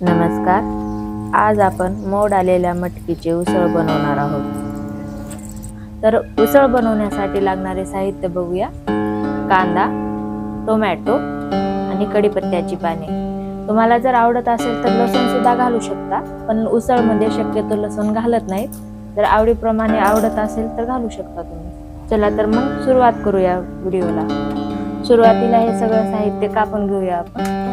नमस्कार. आज आपण मोड आलेल्या मटकीची उसळ बनवणार आहोत. तर उसळ बनवण्यासाठी लागणारे साहित्य बघूया. कांदा टोमॅटो आणि कढीपत्त्याची पाने. तुम्हाला जर आवडत असेल तर लसूण सुद्धा घालू शकता पण उसळमध्ये म्हणजे शक्यतो लसूण घालत नाहीत. जर आवडीप्रमाणे आवडत असेल तर घालू शकता तुम्ही. चला तर मग सुरुवात करूया व्हिडिओला. सुरुवातीला हे सगळं साहित्य कापून घेऊया आपण.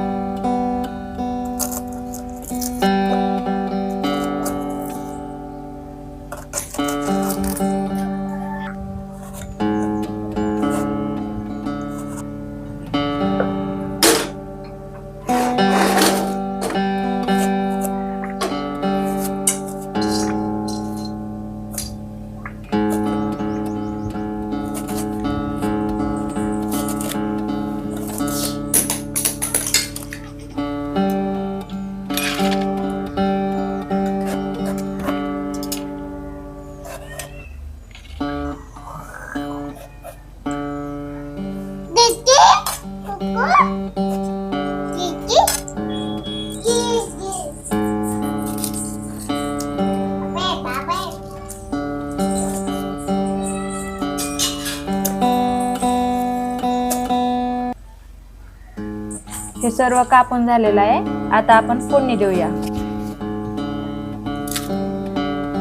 हे सर्व कापून झालेलं आहे. आता आपण फोडणी देऊया.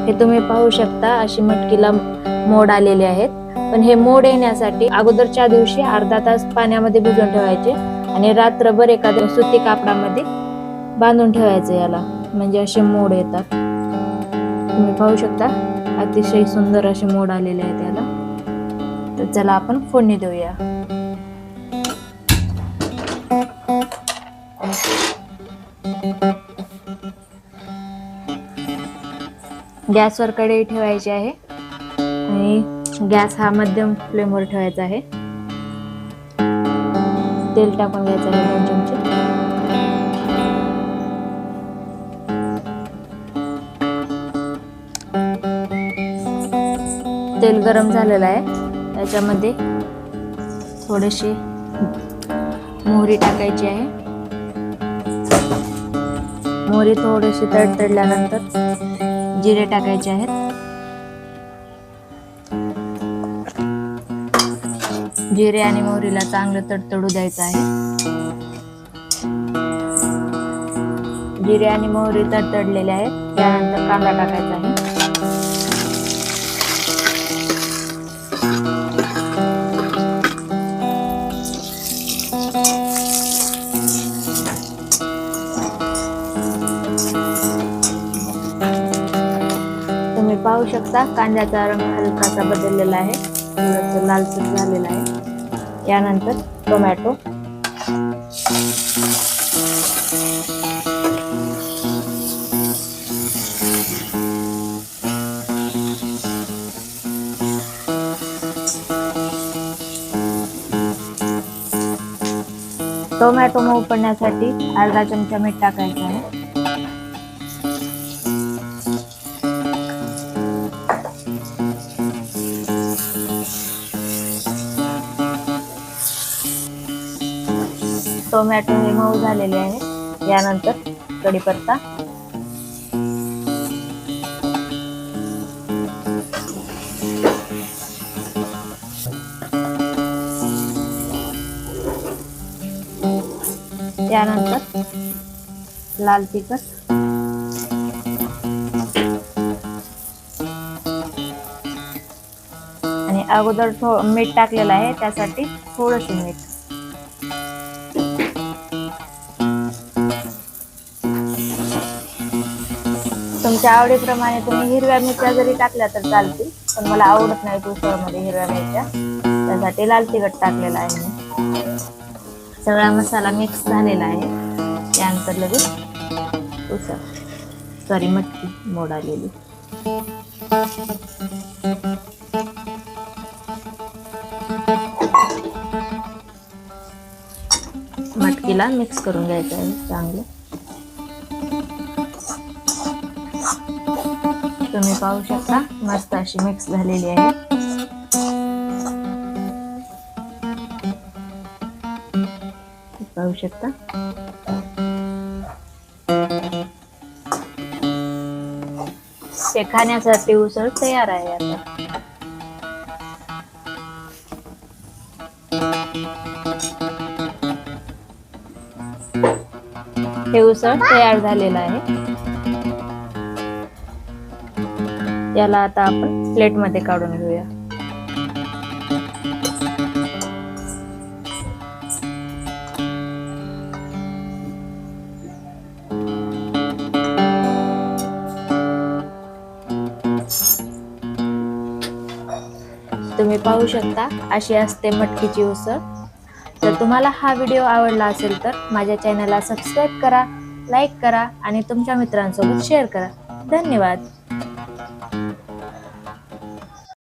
हे तुम्ही पाहू शकता अशी मटकीला मोड आलेले आहेत. पण हे मोड येण्यासाठी अगोदरच्या दिवशी अर्धा तास पाण्यामध्ये भिजवून ठेवायचे आणि रात्रभर एखाद्या सुती कापडामध्ये बांधून ठेवायचं याला. म्हणजे असे मोड येतात. तुम्ही पाहू शकता अतिशय सुंदर असे मोड आलेले आहेत याला. तर चला आपण फोडणी देऊया. गॅसवर कढई ठेवायची आहे. आणि गॅस हा मध्यम फ्लेमवर ठेवायचा आहे. तेल टाकून घ्यायचं आहे दोन चमचे. तेल गरम झालेलं आहे. त्याच्यामध्ये थोडेसे मोहरी टाकायची आहे. मोहरी थोडीशी तडतडल्यानंतर जिरे टाकायचे आहेत. जिरे आणि मोहरीला चांगलं तडतडू द्यायचं आहे. जिरे आणि मोहरी तडतडलेले आहेत त्यानंतर कांदा टाकायचा आहे. पाहू शकता. कांद्याचा रंग हलकासा बदललेला आहे. थोडंसं लालसर झालेला आहे. यानंतर टोमॅटो. टोमॅटो मऊ पडण्यासाठी अर्धा चमचा मीठ टाकायचं आहे. टोमॅटो हे मऊ झालेले आहे. यानंतर कढीपत्ता. त्यानंतर लाल तिखट. आणि अगोदर थो मीठ टाकलेलं आहे त्यासाठी थोडंसं मीठ. तुमच्या आवडीप्रमाणे तुम्ही हिरव्या मिरच्या जरी टाकल्या तर चालतील पण मला आवडत नाही उसळमध्ये हिरव्या मिरच्या. त्यासाठी लाल तिखट टाकलेला आहे मी. सगळा मसाला मिक्स झालेला आहे. त्यानंतर लगेच उसळ. सॉरी मटकी मोड आलेली. मटकीला मिक्स करून घ्यायचं आहे चांगलं. तुम्ही पाहू शकता. मस्त अशी मिक्स झालेली आहे. पाहू शकता. ते खाण्यासाठी उसळ तयार आहे आता. हे उसळ तयार झालेलं आहे. याला आता आपण प्लेटमध्ये काढून घेऊया. तुम्ही पाहू शकता अशी असते मटकीची उसळ. तर तुम्हाला हा व्हिडिओ आवडला असेल तर माझ्या चॅनलला सबस्क्राईब करा लाईक करा आणि तुमच्या मित्रांसोबत शेअर करा. धन्यवाद.